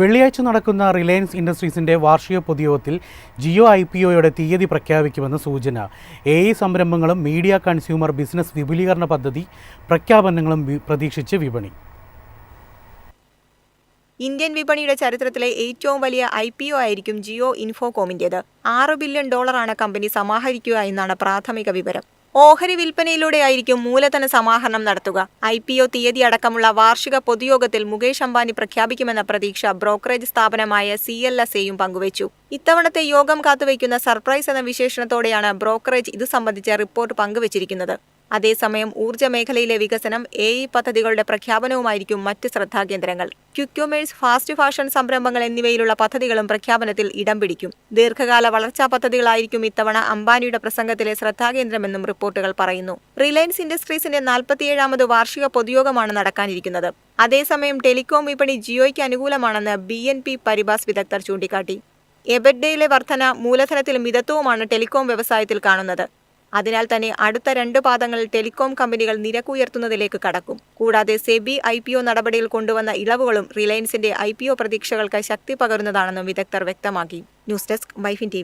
വെള്ളിയാഴ്ച നടക്കുന്ന റിലയൻസ് ഇൻഡസ്ട്രീസിന്റെ വാർഷിക പൊതുയോഗത്തിൽ ജിയോ ഐ പി ഒയുടെ തീയതി പ്രഖ്യാപിക്കുമെന്ന് സൂചന. എ ഐ സംരംഭങ്ങളും മീഡിയ കൺസ്യൂമർ ബിസിനസ് വിപുലീകരണ പദ്ധതി പ്രഖ്യാപനങ്ങളും പ്രതീക്ഷിച്ച് വിപണി. ഇന്ത്യൻ വിപണിയുടെ ചരിത്രത്തിലെ ഏറ്റവും വലിയ ഐ പി ഒ ആയിരിക്കും ജിയോ ഇൻഫോകോമിന്റേത് ആറ് ബില്യൺ ഡോളറാണ് കമ്പനി സമാഹരിക്കുക എന്നാണ് പ്രാഥമിക വിവരം. ഓഹരി വിൽപ്പനയിലൂടെയായിരിക്കും മൂലധന സമാഹരണം നടത്തുക. ഐ പി ഒ തീയതി അടക്കമുള്ള വാർഷിക പൊതുയോഗത്തിൽ മുകേഷ് അംബാനി പ്രഖ്യാപിക്കുമെന്ന പ്രതീക്ഷ ബ്രോക്കറേജ് സ്ഥാപനമായ സി എൽ എസ് എയും പങ്കുവച്ചു. ഇത്തവണത്തെ യോഗം കാത്തുവയ്ക്കുന്ന സർപ്രൈസ് എന്ന വിശേഷണത്തോടെയാണ് ബ്രോക്കറേജ് ഇത് സംബന്ധിച്ച റിപ്പോർട്ട് പങ്കുവച്ചിരിക്കുന്നത്. അതേസമയം ഊർജ മേഖലയിലെ വികസനം എ ഇ പദ്ധതികളുടെ പ്രഖ്യാപനവുമായിരിക്കും മറ്റ് ശ്രദ്ധാകേന്ദ്രങ്ങൾ. ക്യുക്യുമേഴ്സ് ഫാസ്റ്റ് ഫാഷൻ സംരംഭങ്ങൾ എന്നിവയിലുള്ള പദ്ധതികളും പ്രഖ്യാപനത്തിൽ ഇടം പിടിക്കും. ദീർഘകാല വളർച്ചാ പദ്ധതികളായിരിക്കും ഇത്തവണ അംബാനിയുടെ പ്രസംഗത്തിലെ ശ്രദ്ധാകേന്ദ്രമെന്നും റിപ്പോർട്ടുകൾ പറയുന്നു. റിലയൻസ് ഇൻഡസ്ട്രീസിന്റെ നാൽപ്പത്തിയേഴാമത് വാർഷിക പൊതുയോഗമാണ് നടക്കാനിരിക്കുന്നത്. അതേസമയം ടെലികോം വിപണി ജിയോയ്ക്ക് അനുകൂലമാണെന്ന് ബി എൻ പി പരിബാസ് വിദഗ്ധർ ചൂണ്ടിക്കാട്ടി. എബഡ്ഡയിലെ വർധന മൂലധനത്തിൽ മിതത്വവുമാണ് ടെലികോം വ്യവസായത്തിൽ കാണുന്നത്. അതിനാൽ തന്നെ അടുത്ത രണ്ട് പാദങ്ങളിൽ ടെലികോം കമ്പനികൾ നിരക്കുയർത്തുന്നതിലേക്ക് കടക്കും. കൂടാതെ സെബി ഐ പി ഒ നടപടിയിൽ കൊണ്ടുവന്ന ഇളവുകളും റിലയൻസിന്റെ ഐ പി ഒ പ്രതീക്ഷകൾക്ക് ശക്തി പകരുന്നതാണെന്നും വിദഗ്ധർ വ്യക്തമാക്കി. News desk വൈഫിൻ T